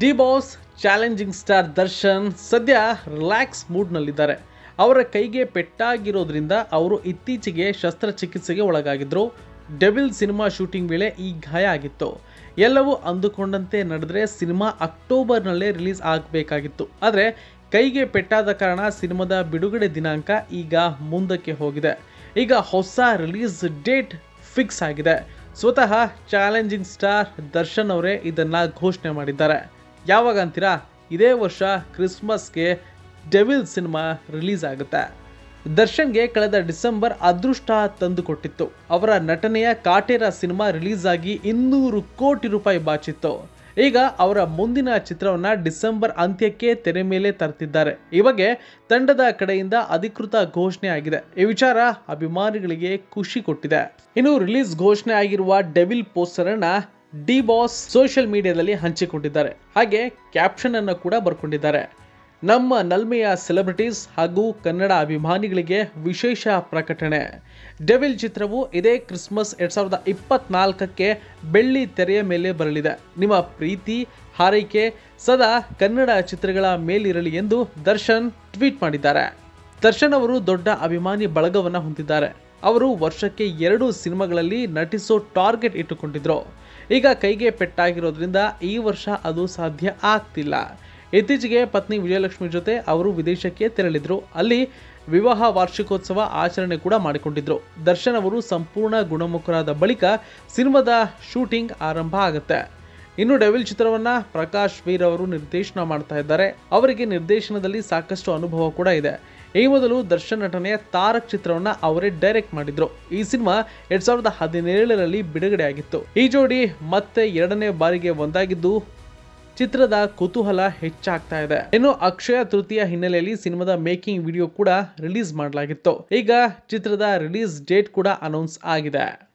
D boss, challenging star Darshan ಸದ್ಯ relax ಮೂಡ್ನಲ್ಲಿದ್ದಾರೆ. ಅವರ ಕೈಗೆ ಪೆಟ್ಟಾಗಿರೋದ್ರಿಂದ ಅವರು ಇತ್ತೀಚೆಗೆ ಶಸ್ತ್ರಚಿಕಿತ್ಸೆಗೆ ಒಳಗಾಗಿದ್ದರು ಡೆವಿಲ್ ಸಿನಿಮಾ ಶೂಟಿಂಗ್ ವೇಳೆ ಈ ಗಾಯ ಆಗಿತ್ತು. ಎಲ್ಲವೂ ಅಂದುಕೊಂಡಂತೆ ನಡೆದ್ರೆ ಸಿನಿಮಾ ಅಕ್ಟೋಬರ್ನಲ್ಲೇ ರಿಲೀಸ್ ಆಗಬೇಕಾಗಿತ್ತು. ಆದರೆ ಕೈಗೆ ಪೆಟ್ಟಾದ ಕಾರಣ ಸಿನಿಮಾದ ಬಿಡುಗಡೆ ದಿನಾಂಕ ಈಗ ಮುಂದಕ್ಕೆ ಹೋಗಿದೆ. ಈಗ ಹೊಸ ರಿಲೀಸ್ ಡೇಟ್ ಫಿಕ್ಸ್ ಆಗಿದೆ. ಸ್ವತಃ ಚಾಲೆಂಜಿಂಗ್ ಸ್ಟಾರ್ ದರ್ಶನ್ ಅವರೇ ಇದನ್ನು ಘೋಷಣೆ ಮಾಡಿದ್ದಾರೆ. ಯಾವಾಗ ಅಂತೀರಾ? ಇದೇ ವರ್ಷ ಕ್ರಿಸ್ಮಸ್ಗೆ ಡೆವಿಲ್ ಸಿನಿಮಾ ರಿಲೀಸ್ ಆಗುತ್ತೆ. ದರ್ಶನ್ಗೆ ಕಳೆದ ಡಿಸೆಂಬರ್ ಅದೃಷ್ಟ ತಂದುಕೊಟ್ಟಿತ್ತು. ಅವರ ನಟನೆಯ ಕಾಟೇರ ಸಿನಿಮಾ ರಿಲೀಸ್ ಆಗಿ ಇನ್ನೂರು ಕೋಟಿ ರೂಪಾಯಿ ಬಾಚಿತ್ತು. ಈಗ ಅವರ ಮುಂದಿನ ಚಿತ್ರವನ್ನ ಡಿಸೆಂಬರ್ ಅಂತ್ಯಕ್ಕೆ ತೆರೆ ಮೇಲೆ ತರ್ತಿದ್ದಾರೆ. ಈ ಬಗ್ಗೆ ತಂಡದ ಕಡೆಯಿಂದ ಅಧಿಕೃತ ಘೋಷಣೆ ಆಗಿದೆ. ಈ ವಿಚಾರ ಅಭಿಮಾನಿಗಳಿಗೆ ಖುಷಿ ಕೊಟ್ಟಿದೆ. ಇನ್ನು ರಿಲೀಸ್ ಘೋಷಣೆ ಆಗಿರುವ devil poster D boss social ಮೀಡಿಯಾದಲ್ಲಿ ಹಂಚಿಕೊಂಡಿದ್ದಾರೆ. ಹಾಗೆ ಕ್ಯಾಪ್ಷನ್ ಅನ್ನು ಕೂಡ ಬರ್ಕೊಂಡಿದ್ದಾರೆ. ನಮ್ಮ ನಲ್ಮೆಯ ಸೆಲೆಬ್ರಿಟೀಸ್ ಹಾಗೂ ಕನ್ನಡ ಅಭಿಮಾನಿಗಳಿಗೆ ವಿಶೇಷ ಪ್ರಕಟಣೆ. ಡೆವಿಲ್ ಚಿತ್ರವು ಇದೇ ಕ್ರಿಸ್ಮಸ್ ಎರಡ್ ಸಾವಿರದ ಇಪ್ಪತ್ನಾಲ್ಕಕ್ಕೆ ಬೆಳ್ಳಿ ತೆರೆಯ ಮೇಲೆ ಬರಲಿದೆ. ನಿಮ್ಮ ಪ್ರೀತಿ, ಹಾರೈಕೆ ಸದಾ ಕನ್ನಡ ಚಿತ್ರಗಳ ಮೇಲಿರಲಿ ಎಂದು ದರ್ಶನ್ ಟ್ವೀಟ್ ಮಾಡಿದ್ದಾರೆ. ದರ್ಶನ್ ಅವರು ದೊಡ್ಡ ಅಭಿಮಾನಿ ಬಳಗವನ್ನು ಹೊಂದಿದ್ದಾರೆ. ಅವರು ವರ್ಷಕ್ಕೆ ಎರಡು ಸಿನಿಮಾಗಳಲ್ಲಿ ನಟಿಸೋ ಟಾರ್ಗೆಟ್ ಇಟ್ಟುಕೊಂಡಿದ್ರು. ಈಗ ಕೈಗೆ ಪೆಟ್ಟಾಗಿರೋದ್ರಿಂದ ಈ ವರ್ಷ ಅದು ಸಾಧ್ಯ ಆಗ್ತಿಲ್ಲ. ಇತ್ತೀಚೆಗೆ ಪತ್ನಿ ವಿಜಯಲಕ್ಷ್ಮಿ ಜೊತೆ ಅವರು ವಿದೇಶಕ್ಕೆ ತೆರಳಿದ್ರು. ಅಲ್ಲಿ ವಿವಾಹ ವಾರ್ಷಿಕೋತ್ಸವ ಆಚರಣೆ ಕೂಡ ಮಾಡಿಕೊಂಡಿದ್ರು. ದರ್ಶನ್ ಅವರು ಸಂಪೂರ್ಣ ಗುಣಮುಖರಾದ ಬಳಿಕ ಸಿನಿಮಾದ ಶೂಟಿಂಗ್ ಆರಂಭ ಆಗುತ್ತೆ. ಇನ್ನು ಡೆವಿಲ್ ಚಿತ್ರವನ್ನ ಪ್ರಕಾಶ್ ವೀರ್ ಅವರು ನಿರ್ದೇಶನ ಮಾಡ್ತಾ ಇದ್ದಾರೆ. ಅವರಿಗೆ ನಿರ್ದೇಶನದಲ್ಲಿ ಸಾಕಷ್ಟು ಅನುಭವ ಕೂಡ ಇದೆ. ಈ ಮೊದಲು ದರ್ಶನ್ ನಟನೆಯ ತಾರಕ್ ಚಿತ್ರವನ್ನ ಅವರೇ ಡೈರೆಕ್ಟ್ ಮಾಡಿದ್ರು. ಈ ಸಿನಿಮಾ ಎರಡ್ ಸಾವಿರದ ಹದಿನೇಳರಲ್ಲಿ ಬಿಡುಗಡೆ ಆಗಿತ್ತು ಈ ಜೋಡಿ ಮತ್ತೆ ಎರಡನೇ ಬಾರಿಗೆ ಒಂದಾಗಿದ್ದು ಚಿತ್ರದ ಕುತೂಹಲ ಹೆಚ್ಚಾಗ್ತಾ ಇದೆ. ಇನ್ನು ಅಕ್ಷಯ ತೃತೀಯ ಹಿನ್ನೆಲೆಯಲ್ಲಿ ಸಿನಿಮಾದ ಮೇಕಿಂಗ್ ವಿಡಿಯೋ ಕೂಡ ರಿಲೀಸ್ ಮಾಡಲಾಗಿತ್ತು. ಈಗ ಚಿತ್ರದ ರಿಲೀಸ್ ಡೇಟ್ ಕೂಡ ಅನೌನ್ಸ್ ಆಗಿದೆ.